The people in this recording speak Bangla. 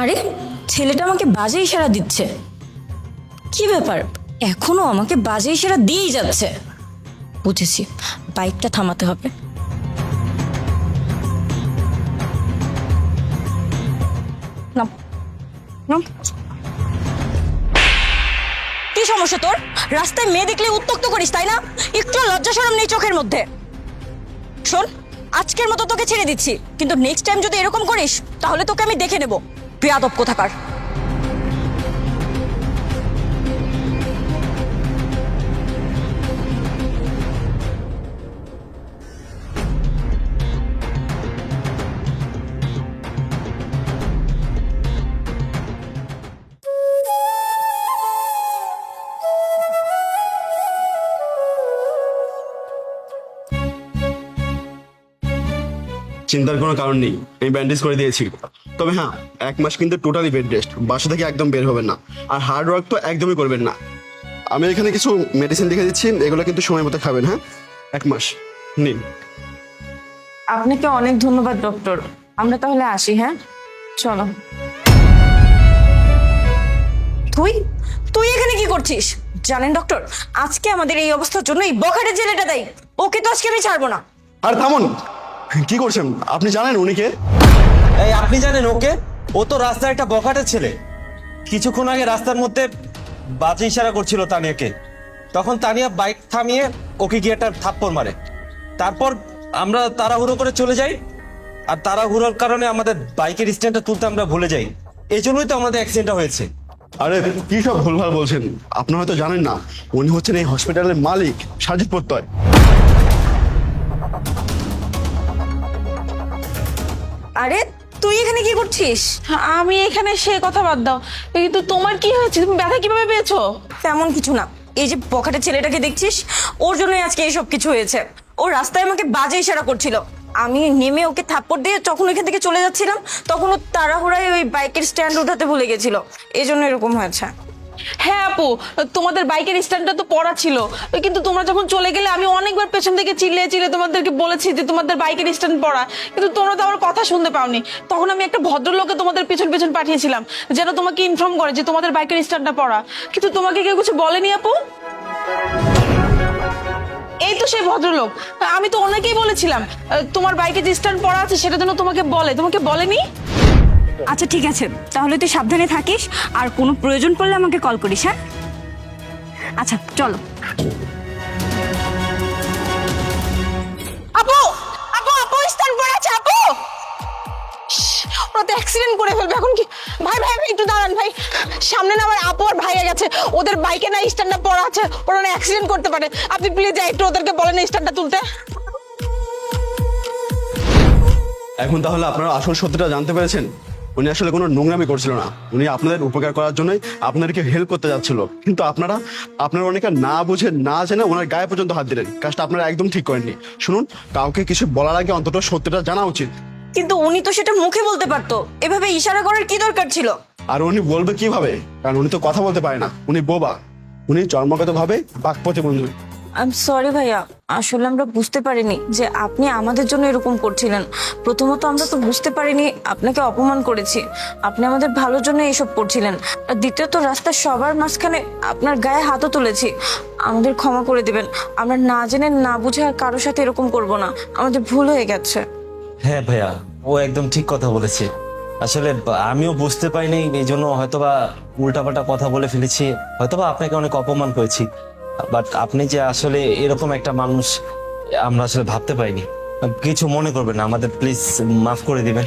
আরে, ছেলেটা আমাকে বাজে ইশারা দিচ্ছে। কি ব্যাপার? এখনও আমাকে বাজে ইশারা দিয়েই যাচ্ছে। বুঝেছি, বাইকটা থামাতে হবে। কি সমস্যা তোর? রাস্তায় মেয়ে দেখলে উত্তক্ত করিস, তাই না? একটু লজ্জা সরম নেই চোখের মধ্যে। শোন, আজকের মতো তোকে ছেড়ে দিচ্ছি, কিন্তু নেক্সট টাইম যদি এরকম করিস, তাহলে তোকে আমি দেখে নেব। বেয়াদব কোথাকার? চিন্তার কোনো কারণ নেই আমি ব্যান্ডেজ করে দিয়েছি। তবে হ্যাঁ এক মাস কিন্তু টোটালি বেড রেস্ট বাসা থেকে একদম বের হবেন না। আর হার্ড ওয়ার্ক তো একদমই করবেন না। আমি এখানে কিছু মেডিসিন লিখে দিচ্ছি এগুলো কিন্তু সময় মতো খাবেন হ্যাঁ? এক মাস নিন। আপনাকে অনেক ধন্যবাদ ডক্টর আমরা তাহলে আসি হ্যাঁ? চলো। তুই? তুই এখানে কি করছিস? জানেন ডক্টর আজকে আমাদের এই অবস্থার জন্য এই বখাটের ছেলেটা দেয়। ওকে তো আজকে আমি ছাড়বো না। আর থামুন কি করছেন? আপনি জানেন উনি কে? এই আপনি জানেন ওকে ও তো রাস্তার একটা বখাটের ছেলে। কিছুক্ষণ আগে রাস্তার মধ্যে বাজে ইশারা করছিল তানিয়াকে। তখন তানিয়া বাইক থামিয়ে ওকে গিয়ে একটা থাপ্পড় মারে। তারপর আমরা তাড়াহুড়ো করে চলে যাই। আর তাড়াহুড়োর কারণে আমাদের বাইকের স্ট্যান্ডটা তুলতে আমরা ভুলে যাই। এই জন্যই তো আমাদের অ্যাক্সিডেন্টটা হয়েছে। আরে কি সব ভুলভাল বলছেন? আপনি হয়তো জানেন না উনি হচ্ছেন এই হসপিটালের মালিক সাজিদ প্রত্যয়। আরে তুই এখানে কি করছিস? আমি এখানে সে কথা বাদ দাও। কিন্তু তোমার কি হয়েছে? তুমি ব্যথা কীভাবে পেয়েছ? তেমন কিছু না। এই যে বখাটের ছেলেটাকে দেখছিস ওর জন্যই আজকে এই সব কিছু হয়েছে। ও রাস্তায় আমাকে বাজে ইশারা করছিল। আমি নেমে ওকে থাপ্পড় দিয়ে যখন এখান থেকে চলে যাচ্ছিলাম তখন ও তাড়াহুড়ায় ওই বাইকের স্ট্যান্ড উঠাতে ভুলে গেছিল। এই জন্য এরকম হয়েছে। হ্যাঁ আপু, তোমাদের বাইকের স্ট্যান্ডটা তো পড়া ছিল। কিন্তু তোমরা যখন চলে গেলে, আমি অনেকবার পেছন থেকে চিল্লে চিল্লে তোমাদেরকে বলেছি যে তোমাদের বাইকের স্ট্যান্ড পড়া। কিন্তু তোমরা তো আমার কথা শুনতে পাওনি। তখন আমি একটা ভদ্রলোকে তোমাদের পেছন পেছন পাঠিয়েছিলাম, যেন তোমাকে ইনফর্ম করে যে তোমাদের বাইকের স্ট্যান্ডটা পড়া। কিন্তু তোমাকে কেউ কিছু বলেনি আপু? এই তো সেই ভদ্রলোক। আমি তো অনেকেই বলেছিলাম, তোমার বাইকে যে স্ট্যান্ড পড়া আছে, সেটা যেন তোমাকে বলে। তোমাকে বলেনি? আচ্ছা ঠিক আছে। তাহলে তুই সাবধানে থাকিস আর কোনো প্রয়োজন পড়লে আমাকে কল করিস হ্যাঁ? আচ্ছা চলো। আপু! আপু আপু স্ট্যান্ড পড়ে আছে আপু! ওরা তো অ্যাক্সিডেন্ট করে ফেলবে এখন কি? ভাই ভাই ভাই একটু দাঁড়ান ভাই। সামনে না আমার আপু আর ভাইয়া গেছে। ওদের বাইকে না স্ট্যান্ডটা পড়া আছে ওরা না অ্যাক্সিডেন্ট করতে পারে। আপনি প্লিজ একটু ওদেরকে বলেন স্ট্যান্ডটা তুলতে। এখন তাহলে আপনারা আসল সত্যটা জানতে পেরেছেন? উনি আসলে কোনো নোংরামি করছিল না। উনি আপনাদের উপকার করার জন্যই আপনাদেরকে হেল্প করতে যাচ্ছিল। কিন্তু আপনারা আপনারা অনেকে না বুঝে না জেনে ওনার গায়ে পর্যন্ত হাত দিলেন। কাজটা আপনারা একদম ঠিক করেননি। শুনুন কাউকে কিছু বলার আগে অন্তত সত্যটা জানা উচিত। কিন্তু উনি তো সেটা মুখে বলতে পারতো। এভাবে ইশারা করার কি দরকার ছিল? আর উনি বলবে কীভাবে? কারণ উনি তো কথা বলতে পারে না। উনি বোবা। উনি জন্মগতভাবে বাক প্রতিবন্ধী। আই সরি ভাইয়া, আসলে আমরা বুঝতে পারিনি যে আপনি আমাদের জন্য এরকম করছিলেন। প্রথমত আমরা তো বুঝতে পারিনি, আপনাকে অপমান করেছি। আপনি আমাদের ভালোর জন্য এসব করছিলেন। আর দ্বিতীয়ত, রাস্তার সবার মাঝখানে আপনার গায়ে হাতও তুলেছি। আমাদের ক্ষমা করে দিবেন। আমরা না জেনে, না বুঝে আর কারোর সাথে এরকম করব না। আমাদের ভুল হয়ে গেছে। হ্যাঁ ভাইয়া, ও একদম ঠিক কথা বলেছে। আসলে আমিও বুঝতে পারিনি, এই জন্য হয়তোবা উল্টাপাল্টা কথা বলে ফেলেছি। হয়তোবা আপনাকে অনেক অপমান করেছি। বাট আপনি যে আসলে এরকম একটা মানুষ, আমরা আসলে ভাবতে পারিনি। কিছু মনে করবেন না, আমাদের প্লিজ মাফ করে দিবেন।